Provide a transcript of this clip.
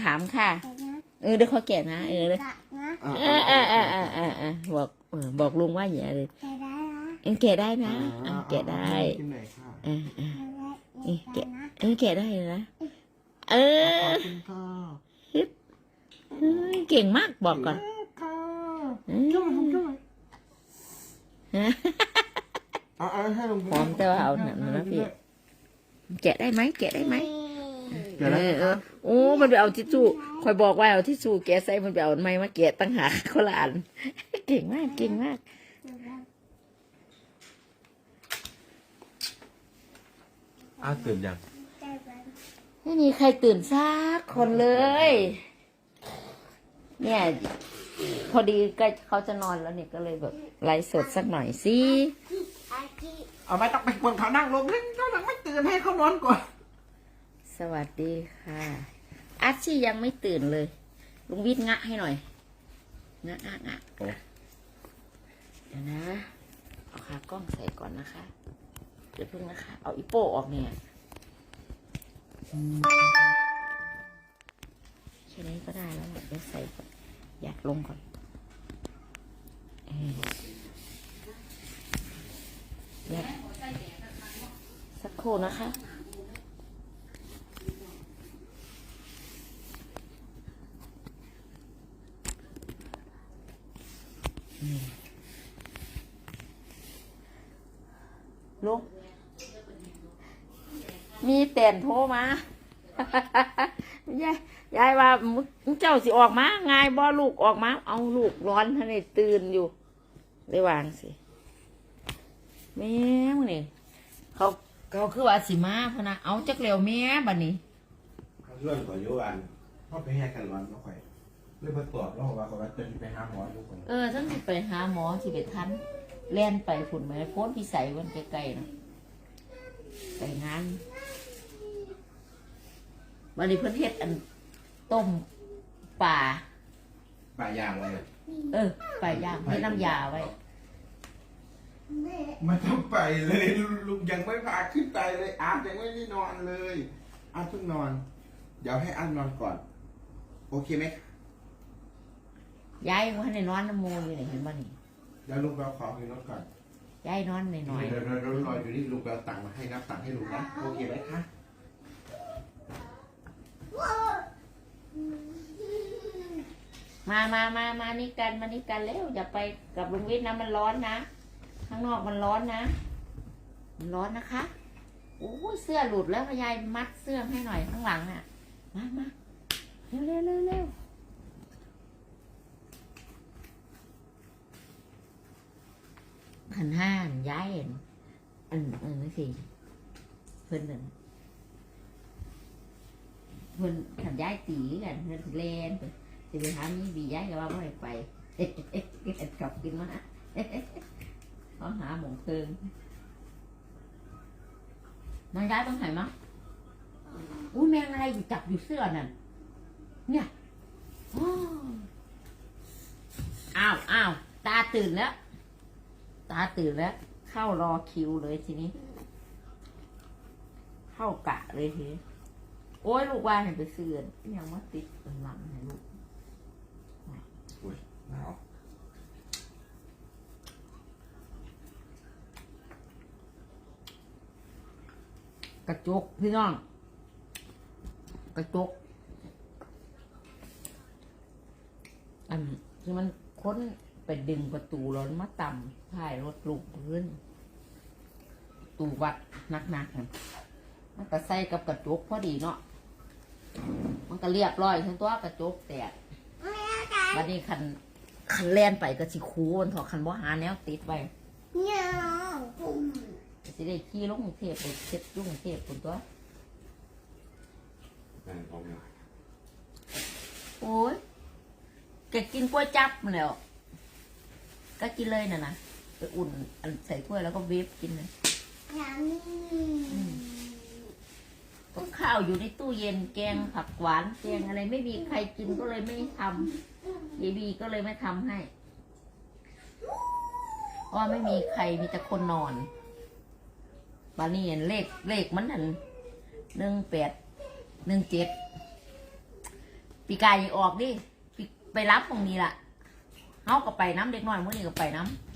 ขามค่ะแต่นะเออเดี๋ยวเขาแกะนะ เออเลยกะนะเออเออเออเออเออเออบอกเออบอกลุงว่าอย่างไรเลยแต่ได้นะเออแกะได้นะเออแกะได้กินหน่อยค่ะเออเออแต่ได้เอ๊ะแต่แกะนะ เออแกะได้เลยนะเอขออบคุณค่ะเฮ้ยเก่งมากบอกก่อนค่ะเออจุ๊บจุ๊บจุ๊บเอาเอาให้ลงพร้อมแต่ว่าเอาหนังนะพี่แกะได้ไหมแกะได้ไหม เดี๋ยวนะเออเออโอ้มันไปเอาทิชชู่คอยบอกว่าเอาทิชชู่แกะใส่มันไปเอาไม้มาแกะตั้งหากคนละอันเก่งมากเก่งมาก อ้าวตื่นยังไม่มีใครตื่นสักคนเลย เนี่ย พอดีก็เขาจะนอนแล้วเนี่ยก็เลยแบบไลฟ์สดสักหน่อยสิอากิเอาไม่ต้องไปกวนเขานั่งลงเล่นเขาหลังไม่ตื่นให้เขานอนก่อนส วัสดีค่ะอาชียังไม่ตื่นเลย ลุงวิทย์งะให้หน่อย งะงะงะเดี๋ยวนะ เอาขากล้องใส่ก่อนนะคะ เดี๋ยวเพิ่งนะคะ เอาอีโป้ออกเนี่ยแค่นี้ก็ได้แล้วแหละเดี๋ยวใส่ก่อนอยากลงก่อนเอออยากสักครู่นะคะ ลุงมีแต่นโทรมายายยายว่ามึงเจ้าสิออกมาไงบ่ลูกออกมา เอาลูกร้อนท่านนี่ตื่นอยู่ได้วางสิแม่งนี่เขาเขาคือว่าสิมาพะนะเอาจักเร็วแม่บัดนี้เขาเรื่องของยุอันพ่อไปให้กันร้อนก็ค่อยเรื่องมาตรวจแล้วว่าเขาว่าจะไปหาหมอทุกคนเออท่านสิไปหาหมอสิไปทัน แล่นไปฝุ่นไหมโพ้นพิสัยวันไกลๆนะไปงานวันนี้เพิ่นเฮ็ดอันต้มป่า ป่ายางเลยเออป่าย่างให้น้ำยาไว้แม่ไม่ต้องไปเลยลุงยังไม่พาขึ้นไปเลยอาร์ตยังไม่ได้นอนเลยอาร์ตเพิ่งนอน เดี๋ยวให้อาร์ตนอนก่อน โอเคไหมยายว่าในนอนน้ำมูอยู่ไหนเห็นบ่นี่ เดี๋ยวลุงไปเอาของให้รถก่อนยายนอนหน่อยเดี๋ยวเรารออยู่นี่ลุงไปเอาตังค์มาให้นับตังค์ให้ลุงนะโอเคไหมคะๆมามามามานี่กันมานี่กันเร็วอย่าไปกับลุงวิทย์นะมันร้อนนะ ข้างนอกมันร้อนนะ มันร้อนนะคะโอ้ยเสื้อหลุดแล้วยายมัดเสื้อให้หน่อยข้างหลังอะ มามาเร็วเร็วเร็วเร็วหันห้าน ย้ายเห็นอันเออไม่สิเพิ่นนั่นเพิ่นขันย้ายตีกันเพิ่นเล่นไปสิไปหามีบีย้ายก็ว่าไม่ไปเอ๊ะเอ๊ะเอ๊ะกลับกินมาเขาหาหมงเพิงนางย้ายต้องหายมั้งอุ้ยแมงอะไรอยู่จับอยู่เสื้อนั่นเนี่ยอ้าวอ้าวตาตื่นแล้ว ตาตื่นแล้ว เข้ารอคิวเลยทีนี้ เข้ากะเลยทีนี้โอ้ยลูกว่าเห็นไปเสื่อนยังว่าติดหลังให้ลูกอุ้ยหนาวกระจกพี่น้อง กระจก อันที่มันค้น ไปดึงประตูแล้วมาต่ำท้ายรถลูกพื้นตูวัดหนักๆนั่นมันก็ใส่กับกระจกพอดีเนาะมันก็เรียบร้อยทั้งตัวกระจกแตกแม่กันบัดนี้คันคันแล่นไปก็สิคูมันถอคันบ่หาแนวติดไว้เนี่ยผมก็สิได้ขี่ลงกรุงเทพไปเช็ดยุ่กรุงเทพคนตัวแม่ของเนี่ยโอ้ยแกกินกล้วยจับมาแล้ว ก็กินเลยน่ะนะไปอุ่นอันใส่ถ้วยแล้วก็เวฟกินเลยอย่างนี้ก็ข้าวอยู่ในตู้เย็นแกงผักหวานแกงอะไรไม่มีใครกินก็เลยไม่ทำยายบีก็เลยไม่ทำให้เพราะว่าไม่มีใครมีแต่คนนอนบานี่เลขเลขมันนั่นหนึ่งแปดหนึ่งเจ็ดปีกายออกดิปีไปรับตรงนี้ล่ะ เฮาก็ไปน้ำเด็กน้อยมื้อนี้ก็ไปน้ำ